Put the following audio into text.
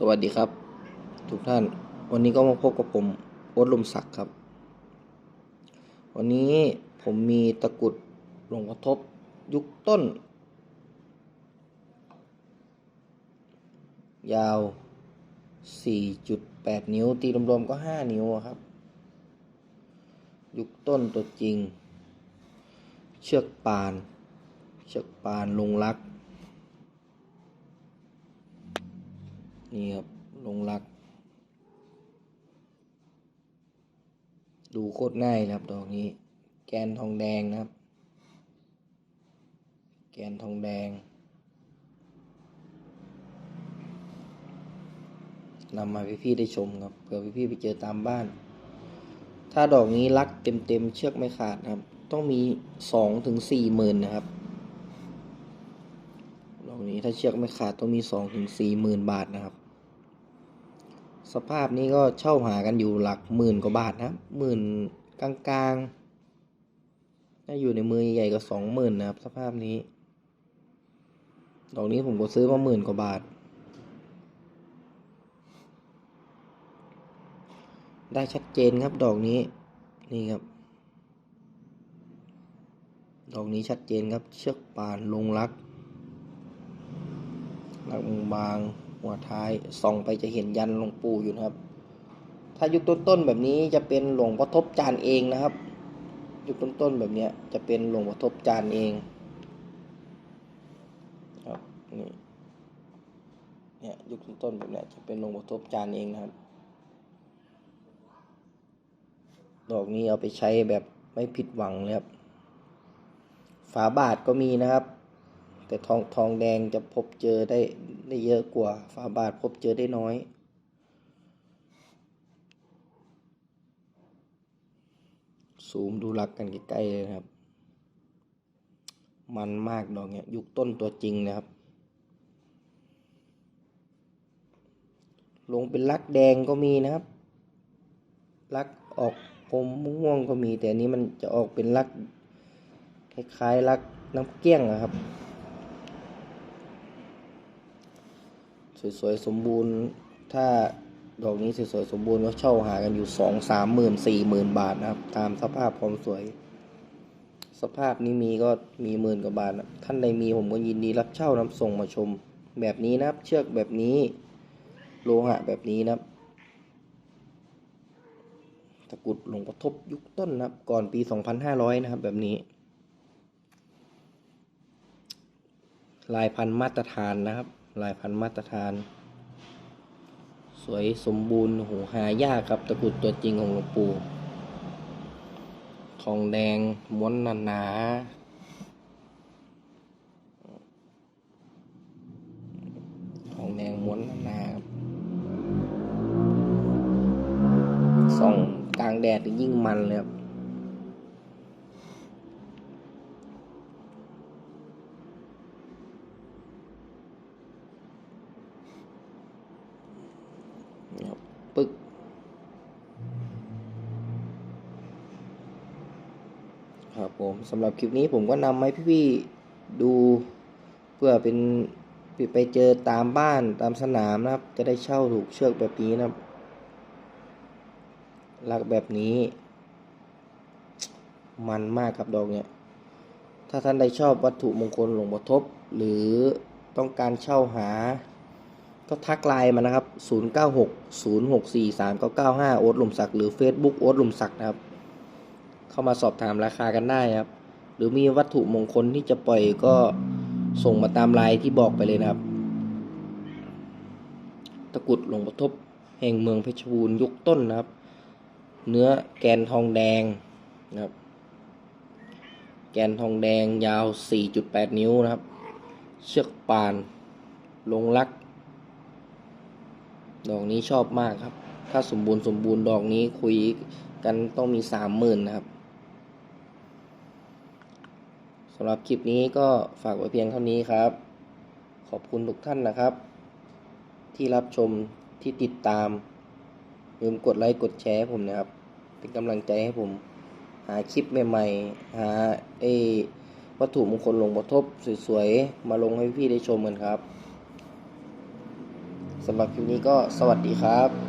สวัสดีครับ ทุกท่านวันนี้ก็มาพบกับผมโอ๊ตลมศักดิ์ครับ วันนี้ผมมีตะกุดหลวงพ่อทบยุคต้น ยาว 4.8 นิ้ว ตีรวมๆก็ 5 นิ้วครับ ยุคต้นตัวจริง เชือกปาน เชือกปานลงรัก นี่ครับลงรัก ดูโคตรง่ายครับดอกนี้ แกนทองแดงนะครับ แกนทองแดงนำมาให้พี่ๆได้ชมครับเผื่อพี่ๆไปเจอตามบ้าน ถ้าดอกนี้รักเต็มๆเชือกไม่ขาดนะครับ ต้องมีสองถึงสี่หมื่นนะครับ ดอกนี้ถ้าเชือกไม่ขาดต้องมีสองถึงสี่หมื่นบาทนะครับ สภาพนี้ก็เช่าหากันอยู่หลักหมื่นกว่าบาทนะหมื่นกลางๆถ้าอยู่ในมือใหญ่ก็สองหมื่นนะครับ สภาพนี้ ดอกนี้ผมก็ซื้อมาหมื่นกว่าบาท ได้ชัดเจนครับดอกนี้นี่ครับดอกนี้ชัดเจนครับเชือกป่านลงรัก รักบางหัวท้ายส่องไปจะเห็นยันหลวงปู่อยู่นะครับ ถ้ายุคต้นๆแบบนี้จะเป็นหลวงพ่อทบจานเองนะครับ ยุคต้นๆแบบเนี้ยจะเป็นหลวงพ่อทบจานเองครับนี่เนี่ยยุคต้นๆแบบเนี้ยจะเป็นหลวงพ่อทบจานเองนะครับ ดอกนี้เอาไปใช้แบบไม่ผิดหวังเลยครับฝาบาทก็มีนะครับ แต่ทองทองแดงจะพบเจอได้ได้เยอะกว่า ฝาบาทพบเจอได้น้อย ซูมดูรักกันใกล้ๆเลยครับ มันมากดอกเนี้ยยุคต้นตัวจริงนะครับ ลงเป็นลักแดงก็มีนะครับ ลักออกอมม่วงก็มีแต่อันนี้มันจะออกเป็นลักคล้ายๆลักน้ำเกี้ยงนะครับ สวยๆสมบูรณ์ ถ้าดอกนี้สวยๆสมบูรณ์ก็เช่าหากันอยู่สองสามหมื่นสี่หมื่นบาทนะครับ ตามสภาพความสวย สภาพนี้มีก็มีหมื่นกว่าบาทนะท่านใดมีผมก็ยินดีรับเช่านำส่งมาชม แบบนี้นะครับ เชือกแบบนี้โลหะแบบนี้นะครับตะกรุดหลวงพ่อทบยุคต้นนะครับ ก่อนปี 2500 นะครับ แบบนี้ ลายพันธุ์มาตรฐานนะครับ ลายพันธุ์มาตรฐาน สวยสมบูรณ์โหหายากครับตะกรุดตัวจริงของหลวงปู่ทองแดงม้วนหนาๆทองแดงม้วนหนาครับส่องกลางแดดยิ่งมันเลยครับ นี่ครับปึ๊ก ครับผม สำหรับคลิปนี้ผมก็นำมาให้พี่ๆดูเพื่อเป็นไปเจอตามบ้านตามสนามนะครับ จะได้เช่าถูกเชือกแบบนี้นะครับลักแบบนี้ มันมากครับดอกเนี่ย ถ้าท่านใดชอบวัตถุมงคลหลวงพ่อทบ หรือต้องการเช่าหา ก็ทักไลน์มานะครับ 096 064 3995 โอ๊ตหลุมศักดิ์หรือ Facebook โอ๊ตหลุมศักดิ์นะครับ เข้ามาสอบถามราคากันได้ครับ หรือมีวัตถุมงคลที่จะปล่อยก็ส่งมาตามไลน์ที่บอกไปเลยนะครับ ตะกุดหลวงพ่อทบแห่งเมืองเพชรบูรณ์ยุคต้นนะครับ เนื้อแกนทองแดงนะครับ แกนทองแดงยาว 4.8 นิ้วนะครับ เชือกปาน ลงรัก ดอกนี้ชอบมากครับ ถ้าสมบูรณ์สมบูรณ์ดอกนี้คุยกันต้องมีสามหมื่นนะครับ สำหรับคลิปนี้ก็ฝากไว้เพียงเท่านี้ครับ ขอบคุณทุกท่านนะครับ ที่รับชมที่ติดตามอย่าลืมกดไลค์กดแชร์ให้ผมนะครับ เป็นกำลังใจให้ผม หาคลิปใหม่ๆ หาไอ้วัตถุมงคลลงบทบสวยๆ มาลงให้พี่ได้ชมกันครับสำหรับคลิปนี้ก็สวัสดีครับ